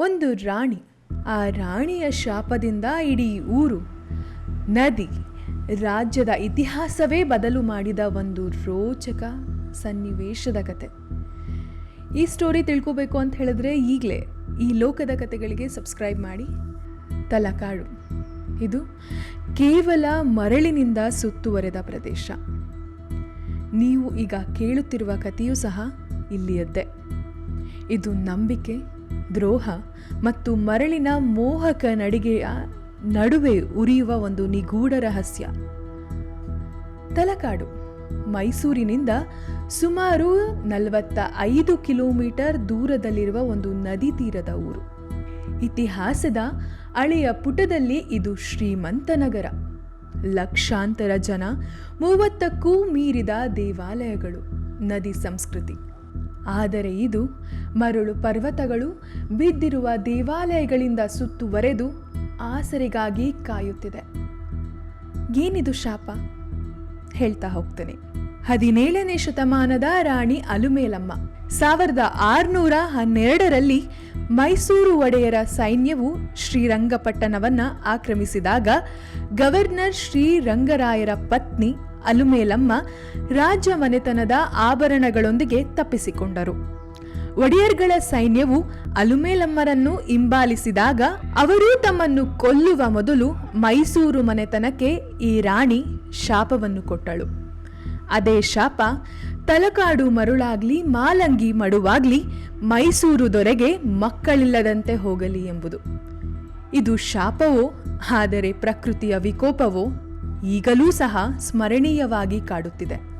ಒಂದು ರಾಣಿ. ಆ ರಾಣಿಯ ಶಾಪದಿಂದ ಇಡೀ ಊರು, ನದಿ, ರಾಜ್ಯದ ಇತಿಹಾಸವೇ ಬದಲು ಮಾಡಿದ ಒಂದು ರೋಚಕ ಸನ್ನಿವೇಶದ ಕತೆ. ಈ ಸ್ಟೋರಿ ತಿಳ್ಕೋಬೇಕು ಅಂತ ಹೇಳಿದ್ರೆ ಈಗಲೇ ಈ ಲೋಕದ ಕತೆಗಳಿಗೆ ಸಬ್ಸ್ಕ್ರೈಬ್ ಮಾಡಿ. ತಲಕಾಡು. ಇದು ಕೇವಲ ಮರಳಿನಿಂದ ಸುತ್ತುವರೆದ ಪ್ರದೇಶ. ನೀವು ಈಗ ಕೇಳುತ್ತಿರುವ ಕಥೆಯೂ ಸಹ ಇಲ್ಲಿಯದ್ದೇ. ಇದು ನಂಬಿಕೆ ದ್ರೋಹ ಮತ್ತು ಮರಳಿನ ಮೋಹಕ ನಡಿಗೆಯ ನಡುವೆ ಉರಿಯುವ ಒಂದು ನಿಗೂಢ ರಹಸ್ಯ. ತಲಕಾಡು, ಮೈಸೂರಿನಿಂದ ಸುಮಾರು ನಲವತ್ತ ಐದು ಕಿಲೋಮೀಟರ್ ದೂರದಲ್ಲಿರುವ ಒಂದು ನದಿ ತೀರದ ಊರು. ಇತಿಹಾಸದ ಹಳೆಯ ಪುಟದಲ್ಲಿ ಇದು ಶ್ರೀಮಂತ ನಗರ. ಲಕ್ಷಾಂತರ ಜನ ಮೂವತ್ತಕ್ಕೂ ಮೀರಿದ ದೇವಾಲಯಗಳು, ನದಿ ಸಂಸ್ಕೃತಿ. ಆದರೆ ಇದು ಮರಳು ಪರ್ವತಗಳು ಬಿದ್ದಿರುವ ದೇವಾಲಯಗಳಿಂದ ಸುತ್ತುವರೆದು ಆಸರೆಗಾಗಿ ಕಾಯುತ್ತಿದೆ. ಏನಿದು ಶಾಪ? ಹೇಳ್ತಾ ಹೋಗ್ತೇನೆ. ಹದಿನೇಳನೇ ಶತಮಾನದ ರಾಣಿ ಅಲುಮೇಲಮ್ಮ. ಸಾವಿರದ ಆರುನೂರ ಹನ್ನೆರಡರಲ್ಲಿ ಮೈಸೂರು ಒಡೆಯರ ಸೈನ್ಯವು ಶ್ರೀರಂಗಪಟ್ಟಣವನ್ನ ಆಕ್ರಮಿಸಿದಾಗ ಗವರ್ನರ್ ಶ್ರೀರಂಗರಾಯರ ಪತ್ನಿ ಅಲುಮೇಲಮ್ಮ ರಾಜ್ಯ ಮನೆತನದ ಆಭರಣಗಳೊಂದಿಗೆ ತಪ್ಪಿಸಿಕೊಂಡರು. ಒಡೆಯರ್ಗಳ ಸೈನ್ಯವು ಅಲುಮೇಲಮ್ಮರನ್ನು ಹಿಂಬಾಲಿಸಿದಾಗ ಅವರು ತಮ್ಮನ್ನು ಕೊಲ್ಲುವ ಮೊದಲು ಮೈಸೂರು ಮನೆತನಕ್ಕೆ ಈ ರಾಣಿ ಶಾಪವನ್ನು ಕೊಟ್ಟಳು. ಅದೇ ಶಾಪ ತಲಕಾಡು ಮರುಳಾಗ್ಲಿ ಮಾಲಂಗಿ ಮಡುವಾಗ್ಲಿ ಮೈಸೂರು ದೊರೆಗೆ ಮಕ್ಕಳಿಲ್ಲದಂತೆ ಹೋಗಲಿ ಎಂಬುದು. ಇದು ಶಾಪವೋ, ಆದರೆ ಪ್ರಕೃತಿಯ ವಿಕೋಪವೋ ಈಗಲೂ ಸಹ ಸ್ಮರಣೀಯವಾಗಿ ಕಾಡುತ್ತಿದೆ.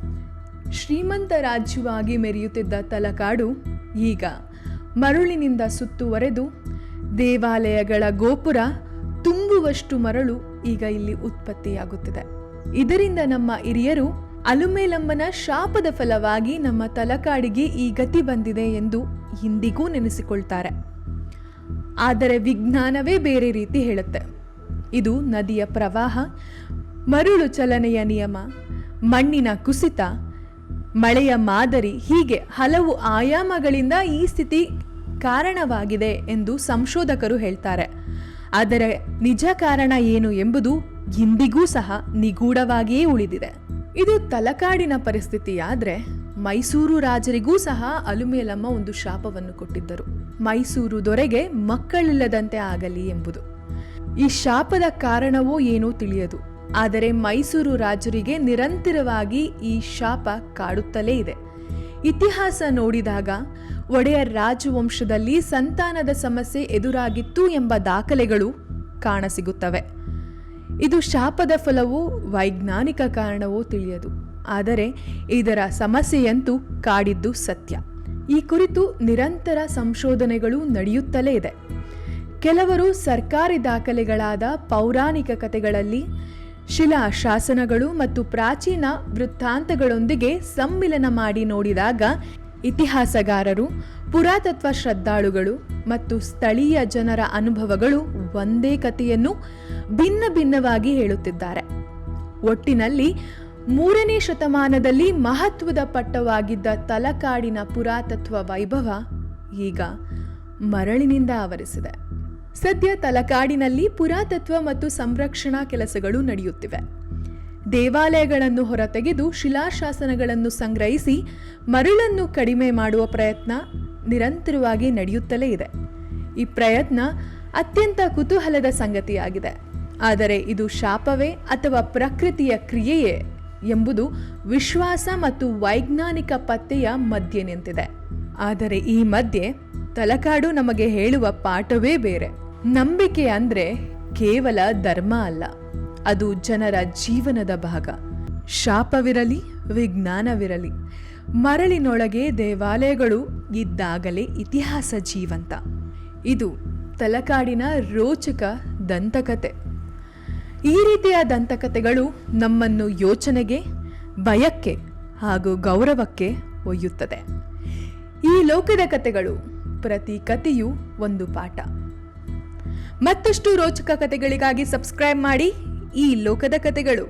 ಶ್ರೀಮಂತ ರಾಜ್ಯವಾಗಿ ಮೆರೆಯುತ್ತಿದ್ದ ತಲಕಾಡು ಈಗ ಮರಳಿನಿಂದ ಸುತ್ತುವರೆದು ದೇವಾಲಯಗಳ ಗೋಪುರ ತುಂಬುವಷ್ಟು ಮರಳು ಈಗ ಇಲ್ಲಿ ಉತ್ಪತ್ತಿಯಾಗುತ್ತಿದೆ. ಇದರಿಂದ ನಮ್ಮ ಹಿರಿಯರು ಅಲುಮೇಲಮ್ಮನ ಶಾಪದ ಫಲವಾಗಿ ನಮ್ಮ ತಲಕಾಡಿಗೆ ಈ ಗತಿ ಬಂದಿದೆ ಎಂದು ಇಂದಿಗೂ ನೆನೆಸಿಕೊಳ್ತಾರೆ. ಆದರೆ ವಿಜ್ಞಾನವೇ ಬೇರೆ ರೀತಿ ಹೇಳುತ್ತೆ. ಇದು ನದಿಯ ಪ್ರವಾಹ ಮರುಳು ಚಲನೆಯ ನಿಯಮ, ಮಣ್ಣಿನ ಕುಸಿತ, ಮಳೆಯ ಮಾದರಿ ಹೀಗೆ ಹಲವು ಆಯಾಮಗಳಿಂದ ಈ ಸ್ಥಿತಿ ಕಾರಣವಾಗಿದೆ ಎಂದು ಸಂಶೋಧಕರು ಹೇಳ್ತಾರೆ. ಆದರೆ ನಿಜ ಕಾರಣ ಏನು ಎಂಬುದು ಇಂದಿಗೂ ಸಹ ನಿಗೂಢವಾಗಿಯೇ ಉಳಿದಿದೆ. ಇದು ತಲಕಾಡಿನ ಪರಿಸ್ಥಿತಿಯಾದ್ರೆ ಮೈಸೂರು ರಾಜರಿಗೂ ಸಹ ಅಲುಮೇಲಮ್ಮ ಒಂದು ಶಾಪವನ್ನು ಕೊಟ್ಟಿದ್ದರು. ಮೈಸೂರು ದೊರೆಗೆ ಮಕ್ಕಳಿಲ್ಲದಂತೆ ಆಗಲಿ ಎಂಬುದು. ಈ ಶಾಪದ ಕಾರಣವೋ ಏನೋ ತಿಳಿಯದು. ಆದರೆ ಮೈಸೂರು ರಾಜರಿಗೆ ನಿರಂತರವಾಗಿ ಈ ಶಾಪ ಕಾಡುತ್ತಲೇ ಇದೆ. ಇತಿಹಾಸ ನೋಡಿದಾಗ ಒಡೆಯರ್ ರಾಜವಂಶದಲ್ಲಿ ಸಂತಾನದ ಸಮಸ್ಯೆ ಎದುರಾಗಿತ್ತು ಎಂಬ ದಾಖಲೆಗಳು ಕಾಣಸಿಗುತ್ತವೆ. ಇದು ಶಾಪದ ಫಲವೋ ವೈಜ್ಞಾನಿಕ ಕಾರಣವೋ ತಿಳಿಯದು. ಆದರೆ ಇದರ ಸಮಸ್ಯೆಯಂತೂ ಕಾಡಿದ್ದು ಸತ್ಯ. ಈ ಕುರಿತು ನಿರಂತರ ಸಂಶೋಧನೆಗಳು ನಡೆಯುತ್ತಲೇ ಇದೆ. ಕೆಲವರು ಸರ್ಕಾರಿ ದಾಖಲೆಗಳಾದ ಪೌರಾಣಿಕ ಕಥೆಗಳಲ್ಲಿ ಶಿಲಾ ಶಾಸನಗಳು ಮತ್ತು ಪ್ರಾಚೀನ ವೃತ್ತಾಂತಗಳೊಂದಿಗೆ ಸಮ್ಮಿಲನ ಮಾಡಿ ನೋಡಿದಾಗ ಇತಿಹಾಸಗಾರರು, ಪುರಾತತ್ವ ಶ್ರದ್ಧಾಳುಗಳು ಮತ್ತು ಸ್ಥಳೀಯ ಜನರ ಅನುಭವಗಳು ಒಂದೇ ಕಥೆಯನ್ನು ಭಿನ್ನ ಭಿನ್ನವಾಗಿ ಹೇಳುತ್ತಿದ್ದಾರೆ. ಒಟ್ಟಿನಲ್ಲಿ ಮೂರನೇ ಶತಮಾನದಲ್ಲಿ ಮಹತ್ವದ ಪಟ್ಟವಾಗಿದ್ದ ತಲಕಾಡಿನ ಪುರಾತತ್ವ ವೈಭವ ಈಗ ಮರಳಿನಿಂದ ಆವರಿಸಿದೆ. ಸದ್ಯ ತಲಕಾಡಿನಲ್ಲಿ ಪುರಾತತ್ವ ಮತ್ತು ಸಂರಕ್ಷಣಾ ಕೆಲಸಗಳು ನಡೆಯುತ್ತಿವೆ. ದೇವಾಲಯಗಳನ್ನು ಹೊರತೆಗೆದು ಶಿಲಾಶಾಸನಗಳನ್ನು ಸಂಗ್ರಹಿಸಿ ಮರಳನ್ನು ಕಡಿಮೆ ಮಾಡುವ ಪ್ರಯತ್ನ ನಿರಂತರವಾಗಿ ನಡೆಯುತ್ತಲೇ ಇದೆ. ಈ ಪ್ರಯತ್ನ ಅತ್ಯಂತ ಕುತೂಹಲದ ಸಂಗತಿಯಾಗಿದೆ. ಆದರೆ ಇದು ಶಾಪವೇ ಅಥವಾ ಪ್ರಕೃತಿಯ ಕ್ರಿಯೆಯೇ ಎಂಬುದು ವಿಶ್ವಾಸ ಮತ್ತು ವೈಜ್ಞಾನಿಕ ಪತ್ತೆಯ ಮಧ್ಯೆ ನಿಂತಿದೆ. ಆದರೆ ಈ ಮಧ್ಯೆ ತಲಕಾಡು ನಮಗೆ ಹೇಳುವ ಪಾಠವೇ ಬೇರೆ. ನಂಬಿಕೆ ಅಂದ್ರೆ ಕೇವಲ ಧರ್ಮ ಅಲ್ಲ, ಅದು ಜನರ ಜೀವನದ ಭಾಗ. ಶಾಪವಿರಲಿ, ವಿಜ್ಞಾನವಿರಲಿ, ಮರಳಿನೊಳಗೆ ದೇವಾಲಯಗಳು ಇದ್ದಾಗಲೇ ಇತಿಹಾಸ ಜೀವಂತ. ಇದು ತಲಕಾಡಿನ ರೋಚಕ ದಂತಕತೆ. ಈ ರೀತಿಯ ದಂತಕಥೆಗಳು ನಮ್ಮನ್ನು ಯೋಚನೆಗೆ, ಭಯಕ್ಕೆ ಹಾಗೂ ಗೌರವಕ್ಕೆ ಒಯ್ಯುತ್ತದೆ. ಈ ಲೋಕದ ಕಥೆಗಳು ಪ್ರತಿ ಕಥೆಯೂ ಒಂದು ಪಾಠ. ಮತ್ತಷ್ಟು ರೋಚಕ ಕಥೆಗಳಿಗಾಗಿ ಸಬ್ಸ್ಕ್ರೈಬ್ ಮಾಡಿ ಈ ಲೋಕದ ಕಥೆಗಳು